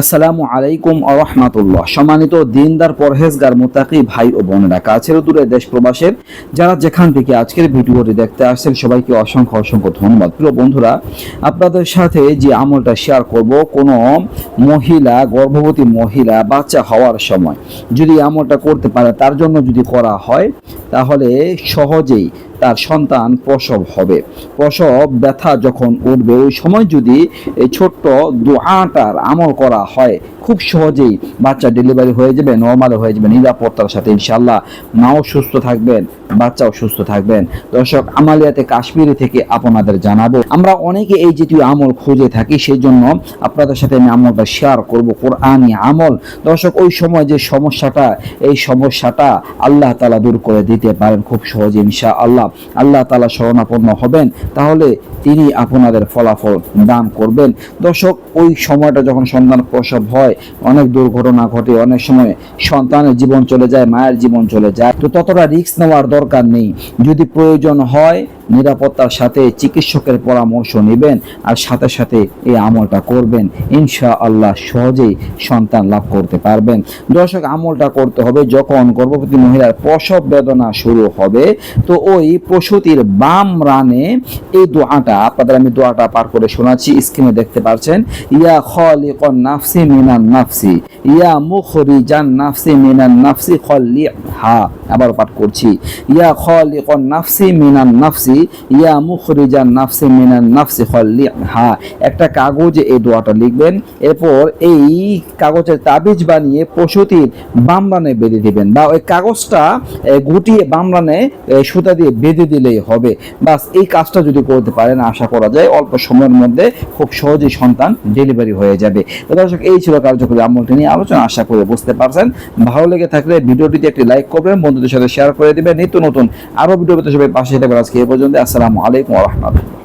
আসসালামু আলাইকুম আরহামাতুল্লাহ সম্মানিত দিনদার, পরহেজগার মোতাকি ভাই ও বোনেরা, কাছের দূরে দেশ প্রবাসের যারা যেখান থেকে আজকের ভিডিওটি দেখতে আসছেন, সবাইকে অসংখ্য অসংখ্য ধন্যবাদ। প্রিয় বন্ধুরা, আপনাদের সাথে যে আমলটা শেয়ার করব, কোনো মহিলা, গর্ভবতী মহিলা, বাচ্চা হওয়ার সময় যদি আমলটা করতে পারে, তার জন্য যদি করা হয়, তাহলে সহজেই তার সন্তান প্রসব হবে। প্রসব, ব্যথা যখন উঠবে, ওই সময় যদি এই ছোট্ট দোয়াটার আমল করা হয়, খুব সহজেই বাচ্চা ডেলিভারি হয়ে যাবে নর্মাল হয়ে যাবে, নিরাপত্তার সাথে ইনশাল্লাহ মাও সুস্থ থাকবেন, বাচ্চাও সুস্থ থাকবেন। দর্শক, আমালিয়াতে কাশ্মীরি থেকে আপনাদের জানাব, আমরা অনেকে এই জাতীয় আমল খুঁজে থাকি সেই জন্য আপনাদের সাথে আমি আমলটা শেয়ার করব, কোরআনি আমল। দর্শক, ওই সময় যে সমস্যাটা, এই সমস্যাটা আল্লাহ তালা দূর করে দিতে পারেন খুব সহজে ইনশা আল্লাহ আল্লাহ তালা শরণাপন্ন হবেন, তাহলে তিনি আপনাদের ফলাফল দান করবেন। দর্শক, ওই সময়টা যখন সন্তান প্রসব হয়, অনেক দুর্ঘটনা ঘটে, অনেক সময় সন্তানের জীবন চলে যায়, মায়ের জীবন চলে যায়, তো ততটা রিস্ক নেওয়ার দরকার নেই। যদি প্রয়োজন হয়, নিরাপত্তার সাথে চিকিৎসকের পরামর্শ নেবেন আর সাথে সাথে এই আমলটা করবেন। ইনশা আল্লাহ সহজেই সন্তান লাভ করতে পারবেন। দর্শক, আমলটা করতে হবে যখন গর্ভবতী মহিলার প্রসব বেদনা শুরু হবে, তো ওই প্রসূতির বাম রানে এই দোয়াটা, আপনাদের আমি দোয়াটা পার করে শোনাচ্ছি স্ক্রিনে দেখতে পাচ্ছেন। ইয়া খলিকন নাফসি মিনান নাফসি, ইয়া মুখরিজান নাফসি মিনান নাফসি খল্লি হা আবার পাঠ করছি। ইয়া খলিকন নাফসি মিনান নাফসি, ইয়া মুখরিজান নাফসি মিনান নাফসি খল্লি হা একটা কাগজে এই দোয়াটা লিখবেন, এরপর এই কাগজের তাবিজ বানিয়ে প্রসূতির বাম রানে বেঁধে দিবেন, বা ওই কাগজটা গুটিয়ে বাম রানে সুতা দিয়ে বেঁধে দিলেই হবে। বাস, এই কাজটা যদি করতে পারেন, আশা করা যায় অল্প সময়ের মধ্যে খুব সহজেই সন্তান ডেলিভারি হয়ে যাবে। তো দর্শক, এই ছিল কার্যকরী আমলটি নিয়ে আলোচনা। আশা করে বুঝতে পারছেন। ভালো লেগে থাকলে ভিডিওটিতে একটি লাইক করবেন, বন্ধুদের সাথে শেয়ার করে দিবেন। নিত্য নতুন আরও ভিডিও পেতে সবাই পাশে থাকবেন। আজকে এ পর্যন্ত, আসসালামু আলাইকুম রহমতুল্লাহ।